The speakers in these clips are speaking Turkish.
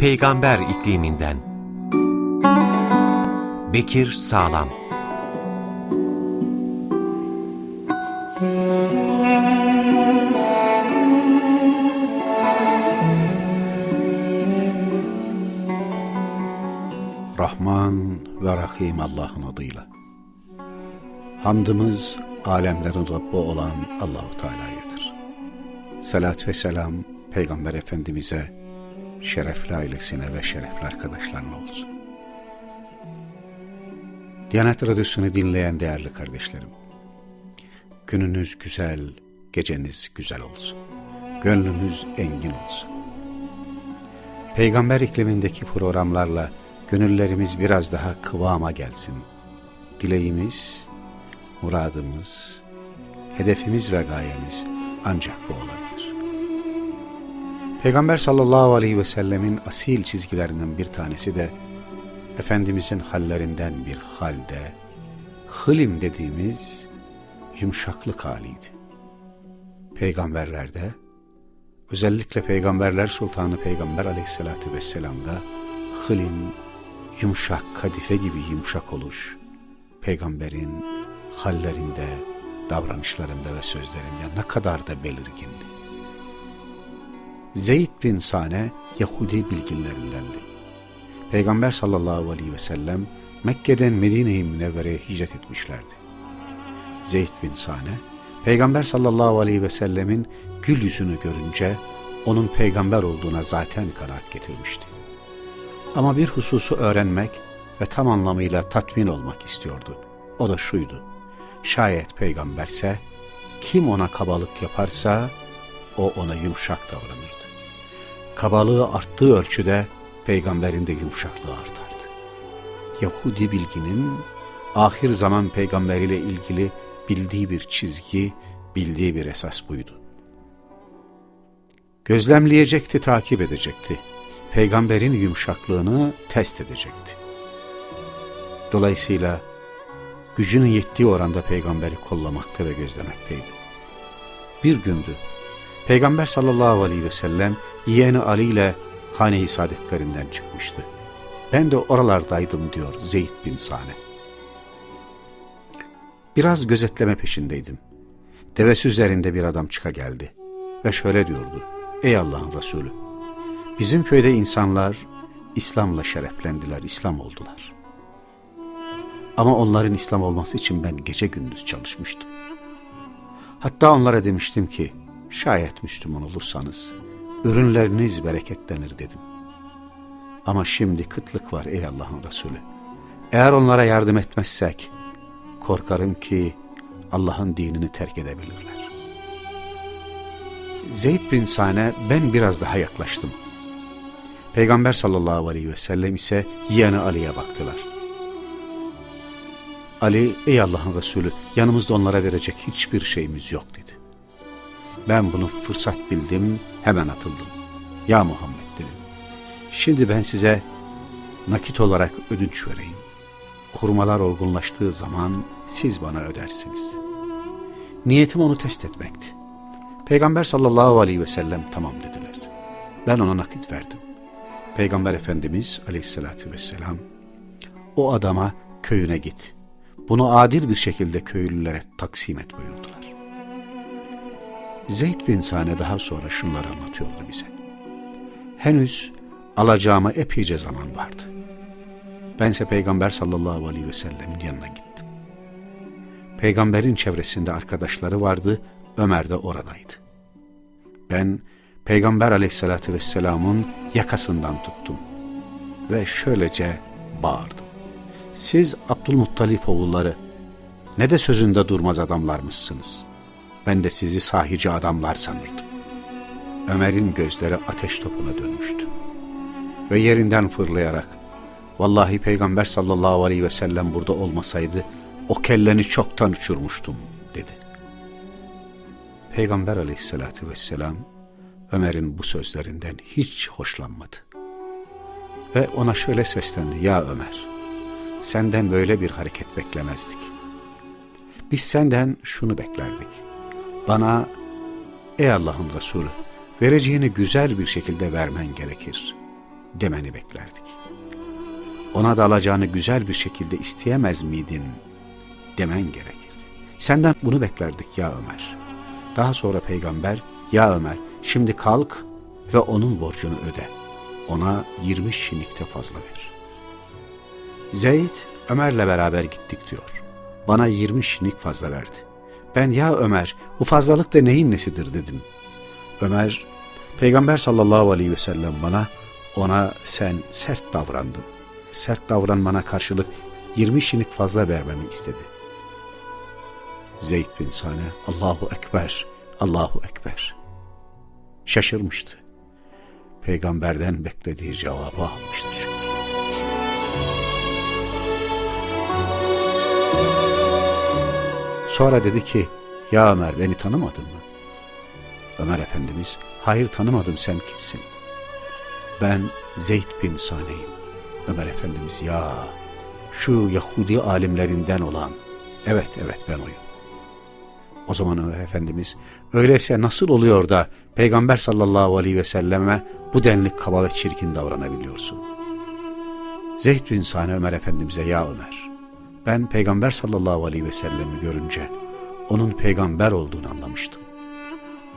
Peygamber ikliminden Bekir Sağlam Rahman ve Rahim Allah'ın adıyla. Hamdımız alemlerin Rabbi olan Allahu Teala'yadır. Salat ve selam Peygamber Efendimiz'e, şerefli ailesine ve şerefli arkadaşlarına olsun. Diyanet Radyosu'nu dinleyen değerli kardeşlerim, gününüz güzel, geceniz güzel olsun. Gönlünüz engin olsun. Peygamber iklimindeki programlarla gönüllerimiz biraz daha kıvama gelsin. Dileğimiz, muradımız, hedefimiz ve gayemiz ancak bu olabilir. Peygamber sallallahu aleyhi ve sellemin asil çizgilerinden bir tanesi de Efendimizin hallerinden bir halde, hılim dediğimiz yumuşaklık haliydi. Peygamberlerde, özellikle Peygamberler Sultanı Peygamber aleyhissalatü vesselam'da hılim, yumuşak, kadife gibi yumuşak oluş, peygamberin hallerinde, davranışlarında ve sözlerinde ne kadar da belirgindi. Zeyd bin Sane Yahudi bilginlerindendi. Peygamber sallallahu aleyhi ve sellem Mekke'den Medine-i Münevvere'ye hicret etmişlerdi. Zeyd bin Sane, Peygamber sallallahu aleyhi ve sellemin gül yüzünü görünce onun peygamber olduğuna zaten kanaat getirmişti. Ama bir hususu öğrenmek ve tam anlamıyla tatmin olmak istiyordu. O da şuydu. Şayet peygamberse, kim ona kabalık yaparsa o ona yumuşak davranırdı. Kabalığı arttığı ölçüde peygamberin de yumuşaklığı artardı. Yahudi bilginin ahir zaman peygamberiyle ilgili bildiği bir çizgi, bildiği bir esas buydu. Gözlemleyecekti, takip edecekti. Peygamberin yumuşaklığını test edecekti. Dolayısıyla gücünün yettiği oranda peygamberi kollamakta ve gözlemekteydi. Bir gündü. Peygamber sallallahu aleyhi ve sellem yeğeni Ali ile hane-i saadetlerinden çıkmıştı. Ben de oralardaydım diyor Zeyd bin Sane. Biraz gözetleme peşindeydim. Devesi üzerinde bir adam çıka geldi ve şöyle diyordu. Ey Allah'ın Resulü! Bizim köyde insanlar İslam'la şereflendiler, İslam oldular. Ama onların İslam olması için ben gece gündüz çalışmıştım. Hatta onlara demiştim ki, şayet Müslüman olursanız, ürünleriniz bereketlenir dedim. Ama şimdi kıtlık var ey Allah'ın Resulü. Eğer onlara yardım etmezsek, korkarım ki Allah'ın dinini terk edebilirler. Zeyd bin Sane ben biraz daha yaklaştım. Peygamber sallallahu aleyhi ve sellem ise yeğeni Ali'ye baktılar. Ali, ey Allah'ın Resulü, yanımızda onlara verecek hiçbir şeyimiz yok dedi. Ben bunu fırsat bildim, hemen atıldım. Ya Muhammed dedim. Şimdi ben size nakit olarak ödünç vereyim. Hurmalar olgunlaştığı zaman siz bana ödersiniz. Niyetim onu test etmekti. Peygamber sallallahu aleyhi ve sellem tamam dediler. Ben ona nakit verdim. Peygamber Efendimiz aleyhissalatü vesselam o adama köyüne git. Bunu adil bir şekilde köylülere taksim et buyurdular. Zeyd bin Sane daha sonra şunları anlatıyordu bize. Henüz alacağıma epeyce zaman vardı. Bense Peygamber sallallahu aleyhi ve sellemin yanına gittim. Peygamberin çevresinde arkadaşları vardı, Ömer de oradaydı. Ben Peygamber aleyhissalatü vesselamın yakasından tuttum ve şöylece bağırdım. Siz Abdülmuttalip oğulları ne de sözünde durmaz adamlarmışsınız. Ben de sizi sahici adamlar sanırdım. Ömer'in gözleri ateş topuna dönmüştü. Ve yerinden fırlayarak Vallahi Peygamber sallallahu aleyhi ve sellem burada olmasaydı o kelleni çoktan uçurmuştum dedi. Peygamber aleyhissalatü vesselam Ömer'in bu sözlerinden hiç hoşlanmadı. Ve ona şöyle seslendi. Ya Ömer, senden böyle bir hareket beklemezdik. Biz senden şunu beklerdik. Bana, ey Allah'ın Resulü, vereceğini güzel bir şekilde vermen gerekir. demeni beklerdik. Ona da alacağını güzel bir şekilde isteyemez miydin demen gerekirdi. Senden bunu beklerdik ya Ömer. Daha sonra peygamber ya Ömer şimdi kalk ve onun borcunu öde. Ona 20 şinikte fazla ver. Zeyd Ömer'le beraber gittik diyor. Bana 20 şinik fazla verdi. Ben ya Ömer bu fazlalık da neyin nesidir dedim. Ömer Peygamber sallallahu aleyhi ve sellem bana ona sen sert davrandın. Sert davranmana karşılık 20 şinik fazla vermemi istedi. Zeyd bin Sane Allahu Ekber, Allahu Ekber. Şaşırmıştı. Peygamberden beklediği cevabı almıştı çünkü. Sonra dedi ki, ya Ömer beni tanımadın mı? Ömer Efendimiz, hayır tanımadım sen kimsin? Ben Zeyd bin Sane'yim. Ömer Efendimiz, ya şu Yahudi alimlerinden olan, evet evet ben oyum. O zaman Ömer Efendimiz, öyleyse nasıl oluyor da Peygamber sallallahu aleyhi ve selleme bu denli kaba ve çirkin davranabiliyorsun? Zeyd bin Sane Ömer Efendimiz'e, ya Ömer, ben Peygamber sallallahu aleyhi ve sellemi görünce onun peygamber olduğunu anlamıştım.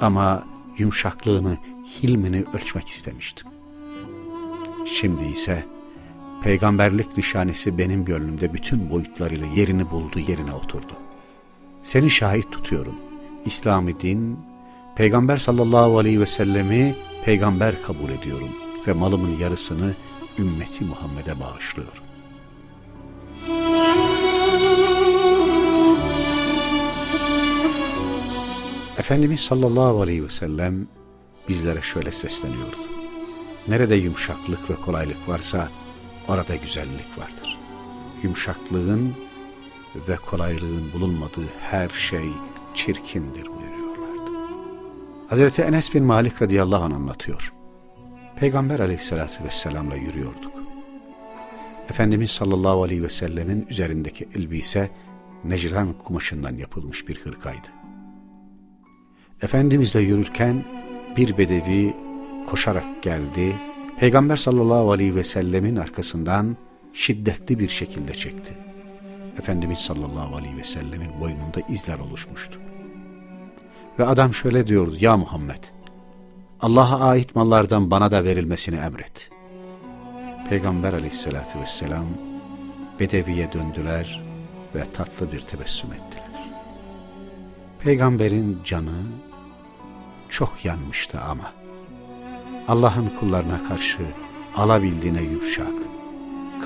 Ama yumuşaklığını, hilmini ölçmek istemiştim. Şimdi ise peygamberlik nişanesi benim gönlümde bütün boyutlarıyla yerini buldu, yerine oturdu. Seni şahit tutuyorum. İslami din, Peygamber sallallahu aleyhi ve sellemi peygamber kabul ediyorum ve malımın yarısını ümmeti Muhammed'e bağışlıyorum. Efendimiz sallallahu aleyhi ve sellem bizlere şöyle sesleniyordu. Nerede yumuşaklık ve kolaylık varsa orada güzellik vardır. Yumuşaklığın ve kolaylığın bulunmadığı her şey çirkindir buyuruyorlardı. Hazreti Enes bin Malik radıyallahu anh anlatıyor. Peygamber aleyhissalatü vesselamla yürüyorduk. Efendimiz sallallahu aleyhi ve sellemin üzerindeki elbise necran kumaşından yapılmış bir hırkaydı. Efendimizle yürürken bir bedevi koşarak geldi. Peygamber sallallahu aleyhi ve sellemin arkasından şiddetli bir şekilde çekti. Efendimiz sallallahu aleyhi ve sellemin boynunda izler oluşmuştu. Ve adam şöyle diyordu, ya Muhammed, Allah'a ait mallardan bana da verilmesini emret. Peygamber aleyhissalatü vesselam bedeviye döndüler ve tatlı bir tebessüm ettiler. Peygamberin canı çok yanmıştı ama Allah'ın kullarına karşı alabildiğine yumuşak,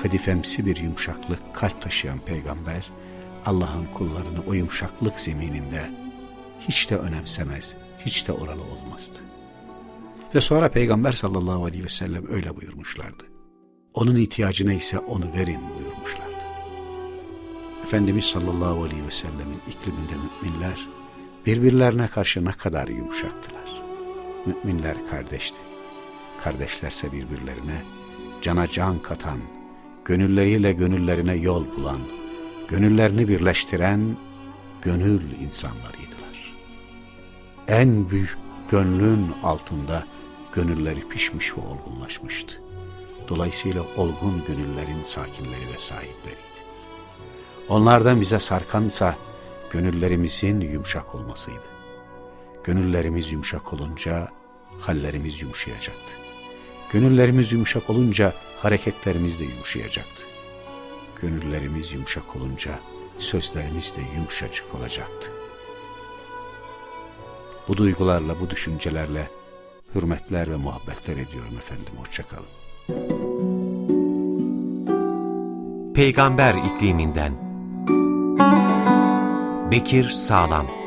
kadifemsi bir yumuşaklık kalp taşıyan peygamber, Allah'ın kullarını o yumuşaklık zemininde hiç de önemsemez, hiç de oralı olmazdı. Ve sonra peygamber sallallahu aleyhi ve sellem öyle buyurmuşlardı. Onun ihtiyacı neyse onu verin buyurmuşlardı. Efendimiz sallallahu aleyhi ve sellemin ikliminde müminler birbirlerine karşı ne kadar yumuşaktılar. Müminler kardeşti. Kardeşlerse birbirlerine cana can katan, gönülleriyle gönüllerine yol bulan, gönüllerini birleştiren gönül insanlarıydılar. En büyük gönlün altında gönülleri pişmiş ve olgunlaşmıştı. Dolayısıyla olgun gönüllerin sakinleri ve sahipleriydi. Onlardan bize sarkansa gönüllerimizin yumuşak olmasıydı. Gönüllerimiz yumuşak olunca hallerimiz yumuşayacaktı. Gönüllerimiz yumuşak olunca hareketlerimiz de yumuşayacaktı. Gönüllerimiz yumuşak olunca sözlerimiz de yumuşacık olacaktı. Bu duygularla, bu düşüncelerle hürmetler ve muhabbetler ediyorum efendim. Hoşçakalın. Peygamber ikliminden Bekir Sağlam